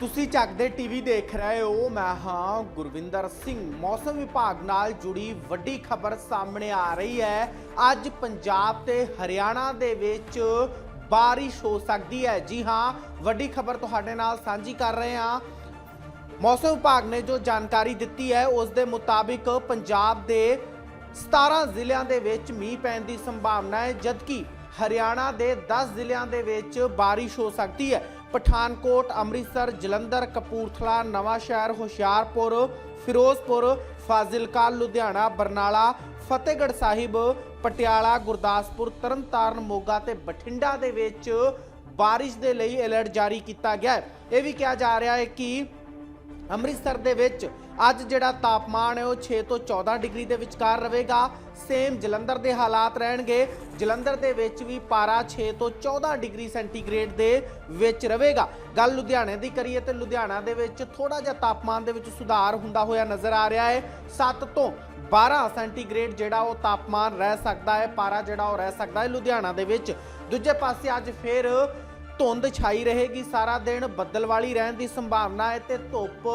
ਤੁਸੀਂ ਚੱਕਦੇ ਟੀਵੀ ਦੇਖ ਰਹੇ ਹੋ, ਮੈਂ ਹਾਂ ਗੁਰਵਿੰਦਰ ਸਿੰਘ। ਮੌਸਮ ਵਿਭਾਗ ਨਾਲ ਜੁੜੀ ਵੱਡੀ ਖਬਰ ਸਾਹਮਣੇ ਆ ਰਹੀ ਹੈ। ਅੱਜ ਪੰਜਾਬ ਤੇ ਹਰਿਆਣਾ ਦੇ ਵਿੱਚ ਬਾਰਿਸ਼ ਹੋ ਸਕਦੀ ਹੈ। ਜੀ ਹਾਂ, ਵੱਡੀ ਖਬਰ ਤੁਹਾਡੇ ਨਾਲ ਸਾਂਝੀ ਕਰ ਰਹੇ ਹਾਂ। ਮੌਸਮ ਵਿਭਾਗ ਨੇ ਜੋ ਜਾਣਕਾਰੀ ਦਿੱਤੀ ਹੈ, ਉਸ ਦੇ ਮੁਤਾਬਿਕ ਪੰਜਾਬ ਦੇ 17 ਜ਼ਿਲ੍ਹਿਆਂ ਦੇ ਵਿੱਚ ਮੀਂਹ ਪੈਣ ਦੀ ਸੰਭਾਵਨਾ ਹੈ, ਜਦਕਿ ਹਰਿਆਣਾ ਦੇ 10 ਜ਼ਿਲ੍ਹਿਆਂ ਦੇ ਵਿੱਚ ਬਾਰਿਸ਼ ਹੋ ਸਕਦੀ ਹੈ। ਪਠਾਨਕੋਟ, ਅੰਮ੍ਰਿਤਸਰ, ਜਲੰਧਰ, ਕਪੂਰਥਲਾ ਨਵਾਂ ਸ਼ਹਿਰ ਹੁਸ਼ਿਆਰਪੁਰ, ਫਿਰੋਜ਼ਪੁਰ, ਫਾਜ਼ਿਲਕਾ, ਲੁਧਿਆਣਾ, ਬਰਨਾਲਾ, ਫਤਿਹਗੜ੍ਹ ਸਾਹਿਬ, ਪਟਿਆਲਾ, ਗੁਰਦਾਸਪੁਰ, ਤਰਨਤਾਰਨ, ਮੋਗਾ ਤੇ ਬਠਿੰਡਾ ਦੇ ਵਿੱਚ ਬਾਰਿਸ਼ ਦੇ ਲਈ ਅਲਰਟ ਜਾਰੀ ਕੀਤਾ ਗਿਆ ਹੈ। ਇਹ ਵੀ ਕਿਹਾ ਜਾ ਰਿਹਾ ਹੈ ਕਿ ਅੰਮ੍ਰਿਤਸਰ ਦੇ ਵਿੱਚ ਅੱਜ ਜਿਹੜਾ ਤਾਪਮਾਨ ਹੈ ਉਹ 6 ਤੋਂ 14 ਡਿਗਰੀ ਦੇ ਵਿਚਕਾਰ ਰਹੇਗਾ। ਸੇਮ ਜਲੰਧਰ ਦੇ ਹਾਲਾਤ ਰਹਿਣਗੇ। ਜਲੰਧਰ ਦੇ ਵਿੱਚ ਵੀ ਪਾਰਾ 6 ਤੋਂ 14 ਡਿਗਰੀ ਸੈਂਟੀਗ੍ਰੇਡ ਦੇ ਵਿੱਚ ਰਹੇਗਾ। ਗੱਲ ਲੁਧਿਆਣੇ ਦੀ ਕਰੀਏ ਤੇ ਲੁਧਿਆਣਾ ਦੇ ਵਿੱਚ ਥੋੜਾ ਜਿਹਾ ਤਾਪਮਾਨ ਦੇ ਵਿੱਚ ਸੁਧਾਰ ਹੁੰਦਾ ਹੋਇਆ ਨਜ਼ਰ ਆ ਰਿਹਾ ਹੈ। 7 ਤੋਂ 12 ਸੈਂਟੀਗ੍ਰੇਡ ਜਿਹੜਾ ਉਹ ਤਾਪਮਾਨ ਰਹਿ ਸਕਦਾ ਹੈ, ਪਾਰਾ ਜਿਹੜਾ ਉਹ ਰਹਿ ਸਕਦਾ ਹੈ ਲੁਧਿਆਣਾ ਦੇ ਵਿੱਚ। ਦੂਜੇ ਪਾਸੇ ਅੱਜ ਫਿਰ ਧੁੰਦ ਛਾਈ ਰਹੇਗੀ, ਸਾਰਾ ਦਿਨ ਬੱਦਲ ਵਾਲੀ ਰਹਿਣ ਦੀ ਸੰਭਾਵਨਾ ਹੈ ਤੇ ਧੁੱਪ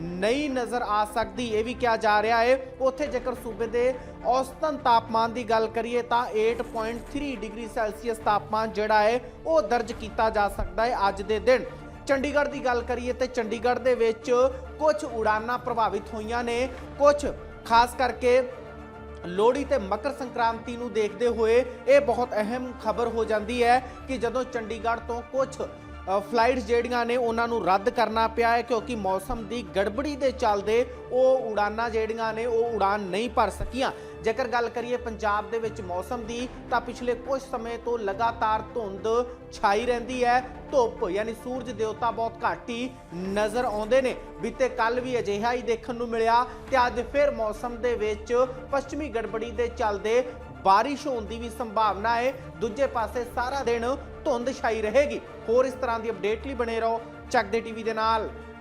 ਨਹੀਂ ਨਜ਼ਰ ਆ ਸਕਦੀ, ਇਹ ਵੀ ਕਿਹਾ ਜਾ ਰਿਹਾ ਹੈ। ਉੱਥੇ ਜੇਕਰ ਸੂਬੇ ਦੇ ਔਸਤਨ ਤਾਪਮਾਨ ਦੀ ਗੱਲ ਕਰੀਏ ਤਾਂ 8.3 ਡਿਗਰੀ ਸੈਲਸੀਅਸ ਤਾਪਮਾਨ ਜਿਹੜਾ ਹੈ, ਉਹ ਦਰਜ ਕੀਤਾ ਜਾ ਸਕਦਾ ਹੈ ਅੱਜ ਦੇ ਦਿਨ। ਚੰਡੀਗੜ੍ਹ ਦੀ ਗੱਲ ਕਰੀਏ ਤੇ ਚੰਡੀਗੜ੍ਹ ਦੇ ਵਿੱਚ ਕੁਝ ਉਡਾਨਾਂ ਪ੍ਰਭਾਵਿਤ ਹੋਈਆਂ ਨੇ ਕੁਝ ਖਾਸ ਕਰਕੇ ਲੋਹੜੀ ਤੇ ਮਕਰ ਸੰਕ੍ਰਾਂਤੀ ਨੂੰ ਦੇਖਦੇ ਹੋਏ ਇਹ ਬਹੁਤ ਅਹਿਮ ਖਬਰ ਹੋ ਜਾਂਦੀ ਹੈ ਕਿ ਜਦੋਂ ਚੰਡੀਗੜ੍ਹ ਤੋਂ ਕੁਝ ਫਲਾਈਟਸ ਜਿਹੜੀਆਂ ਨੇ ਉਹਨਾਂ ਨੂੰ ਰੱਦ ਕਰਨਾ ਪਿਆ ਹੈ ਕਿਉਂਕਿ ਮੌਸਮ ਦੀ ਗੜਬੜੀ ਦੇ ਚੱਲਦੇ ਉਹ ਉਡਾਨਾਂ ਜਿਹੜੀਆਂ ਨੇ ਉਹ ਉਡਾਨ ਨਹੀਂ ਭਰ ਸਕੀਆਂ। ਜੇਕਰ ਗੱਲ ਕਰੀਏ ਪੰਜਾਬ ਦੇ ਵਿੱਚ ਮੌਸਮ ਦੀ, ਤਾਂ ਪਿਛਲੇ ਕੁਝ ਸਮੇਂ ਤੋਂ ਲਗਾਤਾਰ ਧੁੰਦ ਛਾਈ ਰਹਿੰਦੀ ਹੈ। ਧੁੱਪ ਯਾਨੀ ਸੂਰਜ ਦੇਵਤਾ ਬਹੁਤ ਘੱਟ ਹੀ ਨਜ਼ਰ ਆਉਂਦੇ ਨੇ। ਬੀਤੇ ਕੱਲ ਵੀ ਅਜਿਹਾ ਹੀ ਦੇਖਣ ਨੂੰ ਮਿਲਿਆ ਤੇ ਅੱਜ ਫਿਰ ਮੌਸਮ ਦੇ ਵਿੱਚ ਪੱਛਮੀ ਗੜਬੜੀ ਦੇ ਚੱਲਦੇ ਬਾਰਿਸ਼ ਹੋਣ ਦੀ ਵੀ ਸੰਭਾਵਨਾ ਹੈ। ਦੂਜੇ ਪਾਸੇ ਸਾਰਾ ਦਿਨ ਧੁੰਦ ਛਾਈ ਰਹੇਗੀ। ਹੋਰ ਇਸ ਤਰ੍ਹਾਂ ਦੀ ਅਪਡੇਟ ਲਈ ਬਣੇ ਰਹੋ। ਚੱਕ ਦੇ ਟੀਵੀ ਦੇ ਨਾਲ।